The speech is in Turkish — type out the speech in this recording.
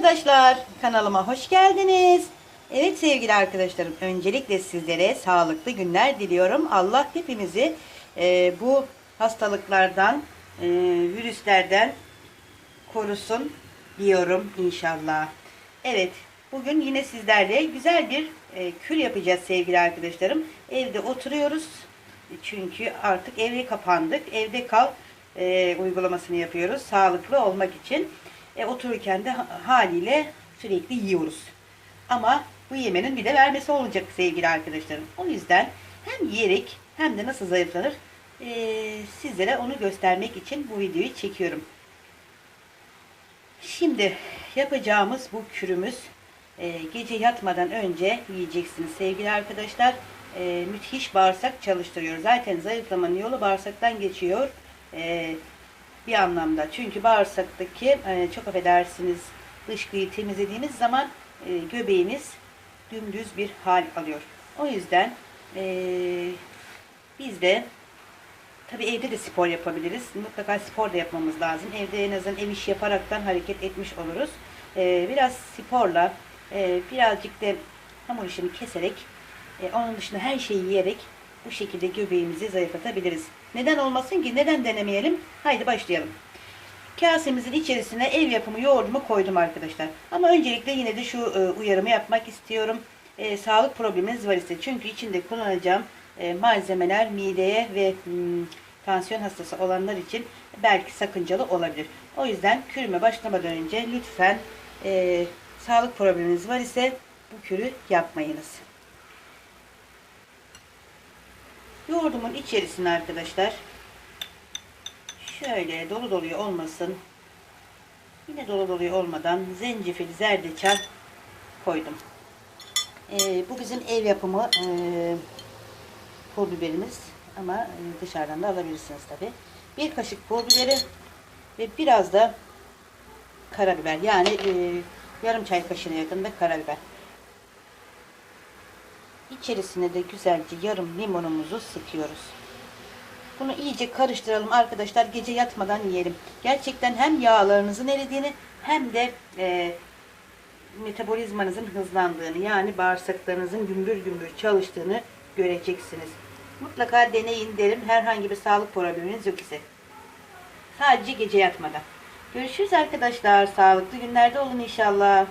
arkadaşlar, kanalıma hoş geldiniz. Evet sevgili arkadaşlarım, öncelikle sizlere sağlıklı günler diliyorum. Allah hepimizi e, bu hastalıklardan, e, virüslerden korusun diyorum inşallah. Evet, bugün yine sizlerle güzel bir e, kür yapacağız sevgili arkadaşlarım. Evde oturuyoruz çünkü artık eve kapandık. Evde kal e, uygulamasını yapıyoruz sağlıklı olmak için. E, otururken de ha- haliyle sürekli yiyoruz. Ama bu yemenin bir de vermesi olacak sevgili arkadaşlarım. O yüzden hem yiyerek hem de nasıl zayıflanır e, sizlere onu göstermek için bu videoyu çekiyorum. Şimdi yapacağımız bu kürümüz e, gece yatmadan önce yiyeceksiniz sevgili arkadaşlar. E, müthiş bağırsak çalıştırıyor. Zaten zayıflamanın yolu bağırsaktan geçiyor. E, bir anlamda. Çünkü bağırsaktaki e, çok affedersiniz dışkıyı temizlediğimiz zaman e, göbeğiniz dümdüz bir hal alıyor. O yüzden e, biz de Tabii evde de spor yapabiliriz. Mutlaka spor da yapmamız lazım. Evde en azından ev işi yaparaktan hareket etmiş oluruz. Ee, biraz sporla, e, birazcık da hamur işini keserek, e, onun dışında her şeyi yiyerek bu şekilde göbeğimizi zayıflatabiliriz. Neden olmasın ki? Neden denemeyelim? Haydi başlayalım. Kasemizin içerisine ev yapımı yoğurdumu koydum arkadaşlar. Ama öncelikle yine de şu e, uyarımı yapmak istiyorum. E, sağlık probleminiz var ise çünkü içinde kullanacağım e, malzemeler mideye ve hmm, tansiyon hastası olanlar için belki sakıncalı olabilir. O yüzden kürüme başlamadan önce lütfen e, sağlık probleminiz var ise bu kürü yapmayınız. Yoğurdumun içerisine arkadaşlar şöyle dolu doluyu olmasın yine dolu doluyu olmadan zencefil zerdeçal koydum. Ee, bu bizim ev yapımı e, pul biberimiz ama e, dışarıdan da alabilirsiniz tabi. Bir kaşık pul biberi ve biraz da karabiber yani e, yarım çay kaşığına yakın da karabiber. İçerisine de güzelce yarım limonumuzu sıkıyoruz. Bunu iyice karıştıralım arkadaşlar. Gece yatmadan yiyelim. Gerçekten hem yağlarınızın eridiğini hem de e, metabolizmanızın hızlandığını yani bağırsaklarınızın gümbür gümbür çalıştığını göreceksiniz. Mutlaka deneyin derim. Herhangi bir sağlık probleminiz yok ise. Sadece gece yatmadan. Görüşürüz arkadaşlar. Sağlıklı günlerde olun inşallah.